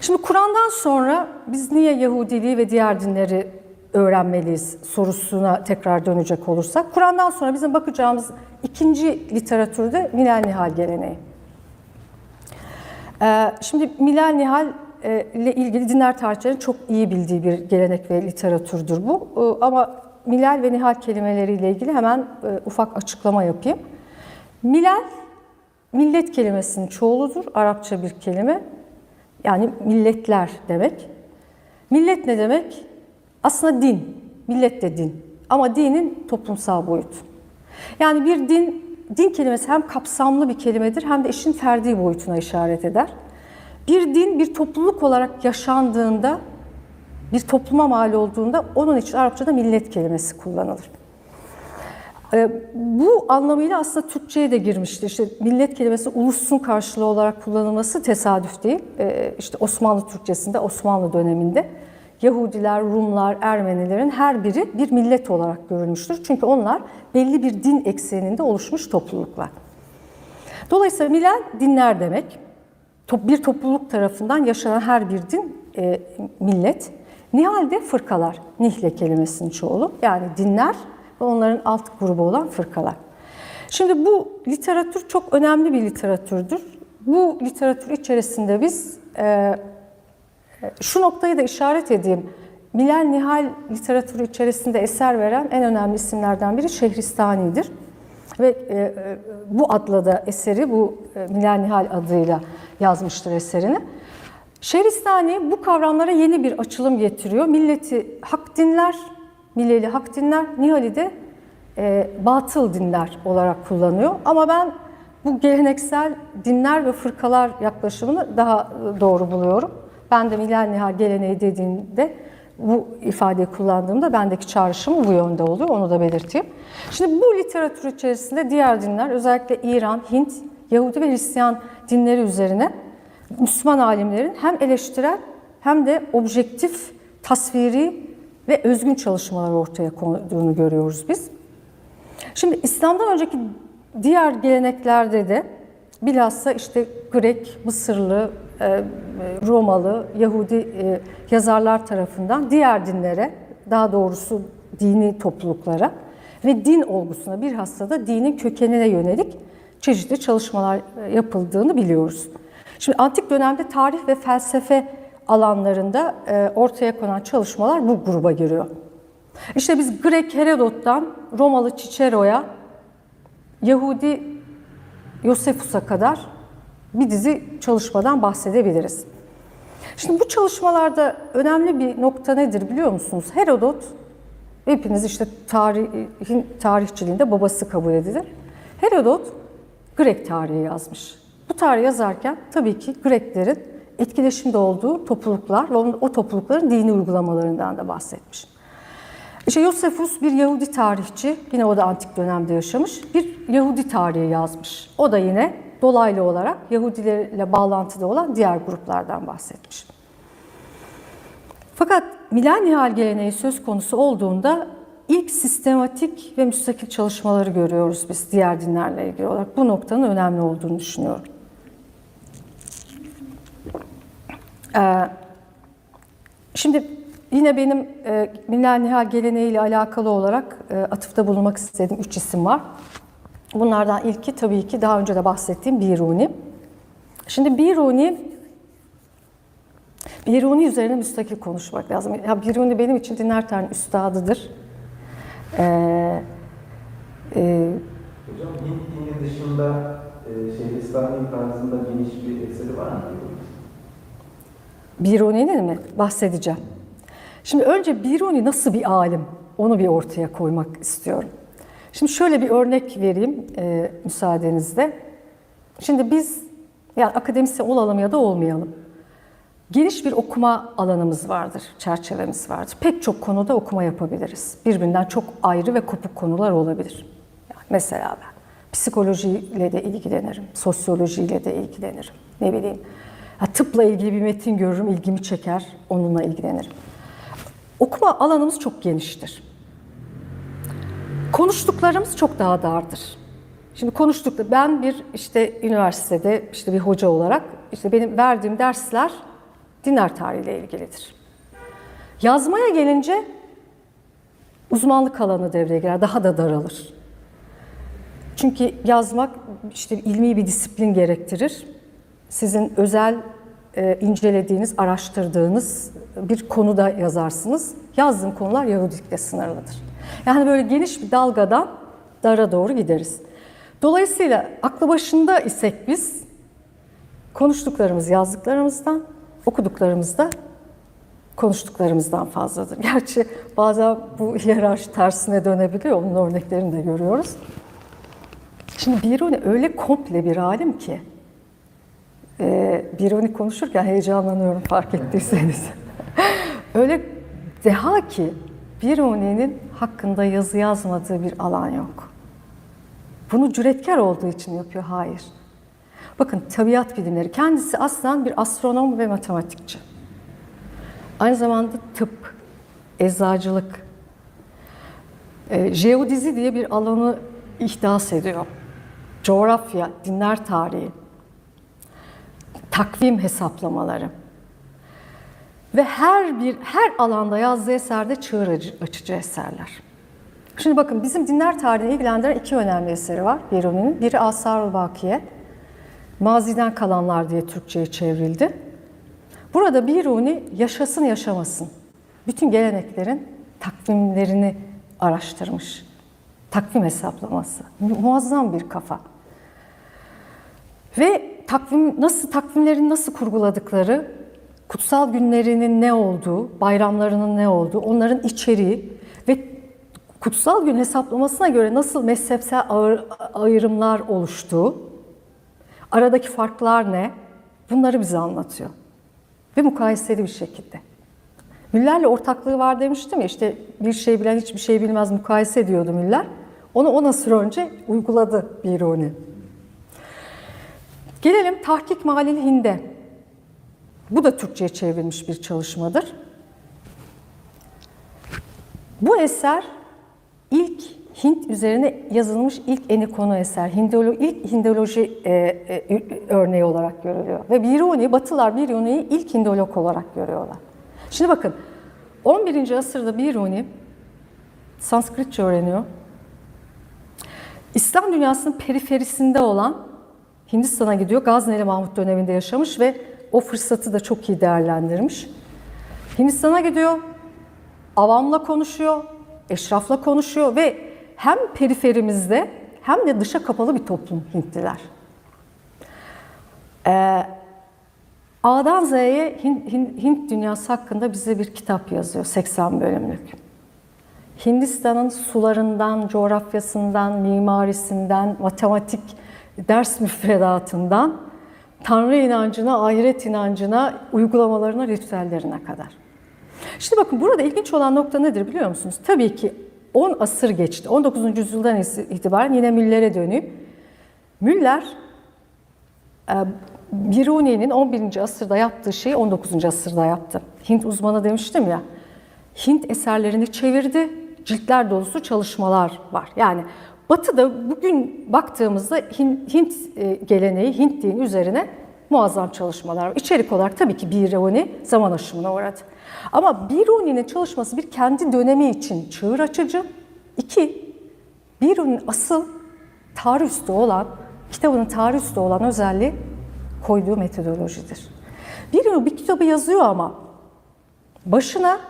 Şimdi Kur'an'dan sonra biz niye Yahudiliği ve diğer dinleri öğrenmeliyiz sorusuna tekrar dönecek olursak. Kur'an'dan sonra bizim bakacağımız ikinci literatürde Milal Nihal geleneği. Ee, Şimdi Milal Nihal e, ile ilgili dinler tarihçilerin çok iyi bildiği bir gelenek ve literatürdür bu. Ee, Ama Milal ve Nihal kelimeleriyle ilgili hemen e, ufak açıklama yapayım. Milal, millet kelimesinin çoğuludur. Arapça bir kelime. Yani milletler demek. Millet ne demek? Aslında din. Millet de din. Ama dinin toplumsal boyutu. Yani bir din, din kelimesi hem kapsamlı bir kelimedir hem de işin ferdi boyutuna işaret eder. Bir din bir topluluk olarak yaşandığında, bir topluma mal olduğunda onun için Arapçada millet kelimesi kullanılır. Ee, Bu anlamıyla aslında Türkçe'ye de girmiştir. İşte millet kelimesi ulusun karşılığı olarak kullanılması tesadüf değil. Ee, İşte Osmanlı Türkçesinde, Osmanlı döneminde Yahudiler, Rumlar, Ermenilerin her biri bir millet olarak görülmüştür. Çünkü onlar belli bir din ekseninde oluşmuş topluluklar. Dolayısıyla millet dinler demek. Bir topluluk tarafından yaşanan her bir din e, millet. Nihal de fırkalar. Nihle kelimesinin çoğulu. Yani dinler ve onların alt grubu olan fırkalar. Şimdi bu literatür çok önemli bir literatürdür. Bu literatür içerisinde biz e, şu noktayı da işaret edeyim. Milal Nihal literatürü içerisinde eser veren en önemli isimlerden biri Şehristani'dir. Ve e, e, bu adla da eseri, bu e, Milal Nihal adıyla yazmıştır eserini. Şehristani bu kavramlara yeni bir açılım getiriyor. Milleti hak dinler, milleli hak dinler, Nihal'i de e, batıl dinler olarak kullanıyor. Ama ben bu geleneksel dinler ve fırkalar yaklaşımını daha doğru buluyorum. Ben de Milal Nihal geleneği dediğinde bu ifadeyi kullandığımda bendeki çağrışım bu yönde oluyor. Onu da belirteyim. Şimdi bu literatür içerisinde diğer dinler özellikle İran, Hint, Yahudi ve Hristiyan dinleri üzerine Müslüman alimlerin hem eleştirel hem de objektif, tasviri ve özgün çalışmalar ortaya koyduğunu görüyoruz biz. Şimdi İslam'dan önceki diğer geleneklerde de bilhassa işte Grek, Mısırlı, e, Romalı, Yahudi e, yazarlar tarafından diğer dinlere, daha doğrusu dini topluluklara ve din olgusuna bilhassa da dinin kökenine yönelik çeşitli çalışmalar e, yapıldığını biliyoruz. Şimdi antik dönemde tarih ve felsefe alanlarında e, ortaya konan çalışmalar bu gruba giriyor. İşte biz Grek Herodot'tan Romalı Cicero'ya, Yahudi Yosefus'a kadar bir dizi çalışmadan bahsedebiliriz. Şimdi bu çalışmalarda önemli bir nokta nedir biliyor musunuz? Herodot, hepiniz işte tarihin tarihçiliğinde babası kabul edilir. Herodot Grek tarihi yazmış. Bu tarihi yazarken tabii ki Greklerin etkileşimde olduğu topluluklar ve o toplulukların dini uygulamalarından da bahsetmiş. İşte Yosefus bir Yahudi tarihçi, yine o da antik dönemde yaşamış, bir Yahudi tarihi yazmış. O da yine dolaylı olarak Yahudilerle bağlantıda olan diğer gruplardan bahsetmiş. Fakat Milen Nihal geleneği söz konusu olduğunda ilk sistematik ve müstakil çalışmaları görüyoruz biz diğer dinlerle ilgili olarak. Bu noktanın önemli olduğunu düşünüyorum. Ee, Şimdi yine benim e, Milen Nihal geleneğiyle alakalı olarak e, atıfta bulunmak istediğim üç isim var. Bunlardan ilki tabii ki daha önce de bahsettiğim Biruni. Şimdi Biruni, Biruni üzerine müstakil konuşmak lazım. Ya Biruni benim için tarihinin üstadıdır. Ee, e, Hocam Hint dini dışında e, Şehristani tarzında geniş bir eseri var mı? Biruni'nin mi? Bahsedeceğim. Şimdi önce Biruni nasıl bir alim? Onu bir ortaya koymak istiyorum. Şimdi şöyle bir örnek vereyim e, müsaadenizle. Şimdi biz yani akademisyen olalım ya da olmayalım. Geniş bir okuma alanımız vardır, çerçevemiz vardır. Pek çok konuda okuma yapabiliriz. Birbirinden çok ayrı ve kopuk konular olabilir. Yani mesela ben psikolojiyle de ilgilenirim, sosyolojiyle de ilgilenirim. Ne bileyim, ya tıpla ilgili bir metin görürüm, ilgimi çeker, onunla ilgilenirim. Okuma alanımız çok geniştir. Konuştuklarımız çok daha dardır. Şimdi konuştuk ben bir işte üniversitede işte bir hoca olarak işte benim verdiğim dersler dinler tarihiyle ilgilidir. Yazmaya gelince uzmanlık alanı devreye girer, daha da daralır. Çünkü yazmak işte ilmi bir disiplin gerektirir. Sizin özel e, incelediğiniz, araştırdığınız bir konuda yazarsınız. Yazdığım konular Yahudilikle sınırlıdır. Yani böyle geniş bir dalgadan dara doğru gideriz. Dolayısıyla aklı başında isek biz konuştuklarımız yazdıklarımızdan, okuduklarımız da konuştuklarımızdan fazladır. Gerçi bazen bu hiyerarşi tersine dönebiliyor. Onun örneklerini de görüyoruz. Şimdi Biruni öyle komple bir alim ki e, Biruni konuşurken heyecanlanıyorum fark ettiyseniz. öyle deha ki Biruni'nin hakkında yazı yazmadığı bir alan yok. Bunu cüretkar olduğu için yapıyor. Hayır. Bakın tabiat bilimleri. Kendisi aslen bir astronom ve matematikçi. Aynı zamanda tıp, eczacılık, e, jeodizi diye bir alanı ihdas ediyor. Coğrafya, dinler tarihi, takvim hesaplamaları ve her bir her alanda yazdığı eserde çığır açı- açıcı eserler. Şimdi bakın bizim dinler tarihini ilgilendiren iki önemli eseri var Biruni'nin. Biri Asar-ül Bakiye, Maziden Kalanlar diye Türkçe'ye çevrildi. Burada Biruni yaşasın yaşamasın. Bütün geleneklerin takvimlerini araştırmış. Takvim hesaplaması. Mu- Muazzam bir kafa. Ve takvim nasıl takvimlerin nasıl kurguladıkları, kutsal günlerinin ne olduğu, bayramlarının ne olduğu, onların içeriği ve kutsal gün hesaplamasına göre nasıl mezhepsel ayrımlar oluştuğu, aradaki farklar ne? Bunları bize anlatıyor. Ve mukayeseli bir şekilde. Müller'le ortaklığı var demiştim ya işte bir şey bilen hiçbir şey bilmez mukayese ediyordu Müller. Onu on asır önce uyguladı Biruni. Gelelim Tahkik Malil Hinde. Bu da Türkçe'ye çevrilmiş bir çalışmadır. Bu eser ilk Hint üzerine yazılmış ilk eni konu eser. Hindolo, ilk Hindoloji e, e, örneği olarak görülüyor. Ve Biruni, Batılar Biruni'yi ilk Hindolog olarak görüyorlar. Şimdi bakın, 11. asırda Biruni Sanskritçe öğreniyor. İslam dünyasının periferisinde olan Hindistan'a gidiyor. Gazneli Mahmut döneminde yaşamış ve o fırsatı da çok iyi değerlendirmiş. Hindistan'a gidiyor, avamla konuşuyor, eşrafla konuşuyor ve hem periferimizde hem de dışa kapalı bir toplum Hintliler. Ee, A'dan Z'ye Hint, dünyası hakkında bize bir kitap yazıyor, 80 bölümlük. Hindistan'ın sularından, coğrafyasından, mimarisinden, matematik ders müfredatından, Tanrı inancına, ahiret inancına, uygulamalarına, ritüellerine kadar. Şimdi bakın burada ilginç olan nokta nedir biliyor musunuz? Tabii ki 10 asır geçti. 19. yüzyıldan itibaren yine Müller'e dönüp Müller e, Biruni'nin 11. asırda yaptığı şeyi 19. asırda yaptı. Hint uzmanı demiştim ya. Hint eserlerini çevirdi. Ciltler dolusu çalışmalar var. Yani Batı'da bugün baktığımızda Hint, e, geleneği, Hint dini üzerine muazzam çalışmalar var. İçerik olarak tabii ki Biruni zaman aşımına uğradı. Ama Biruni'nin çalışması bir kendi dönemi için çığır açıcı. İki, Biruni'nin asıl tarih üstü olan, kitabının tarih üstü olan özelliği koyduğu metodolojidir. Biruni bir kitabı yazıyor ama başına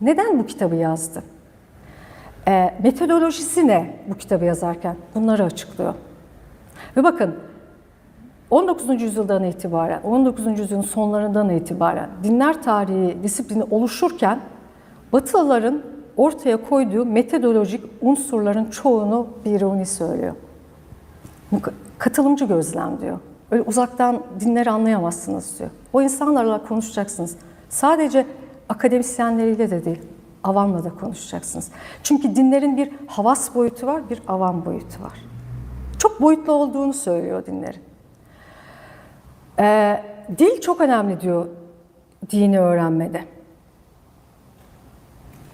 neden bu kitabı yazdı? E, metodolojisi ne bu kitabı yazarken? Bunları açıklıyor. Ve bakın 19. yüzyıldan itibaren, 19. yüzyılın sonlarından itibaren dinler tarihi disiplini oluşurken Batılıların ortaya koyduğu metodolojik unsurların çoğunu Biruni söylüyor. Katılımcı gözlem diyor. Öyle uzaktan dinleri anlayamazsınız diyor. O insanlarla konuşacaksınız. Sadece akademisyenleriyle de değil, avamla da konuşacaksınız. Çünkü dinlerin bir havas boyutu var, bir avam boyutu var. Çok boyutlu olduğunu söylüyor dinlerin. Ee, dil çok önemli diyor dini öğrenmede.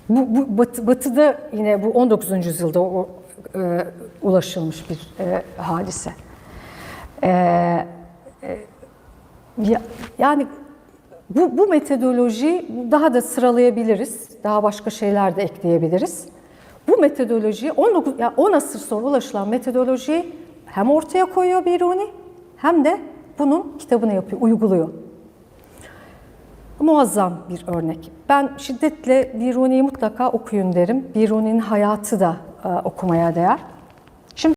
Bu, bu batı, batıda yine bu 19. yüzyılda o, e, ulaşılmış bir e, hadise. E, e, ya, yani Bu, bu metodoloji daha da sıralayabiliriz. Daha başka şeyler de ekleyebiliriz. Bu metodoloji 19 ya 10 asır sonra ulaşılan metodolojiyi hem ortaya koyuyor Biruni hem de bunun kitabını yapıyor, uyguluyor. Muazzam bir örnek. Ben şiddetle Biruni'yi mutlaka okuyun derim. Biruni'nin hayatı da e, okumaya değer.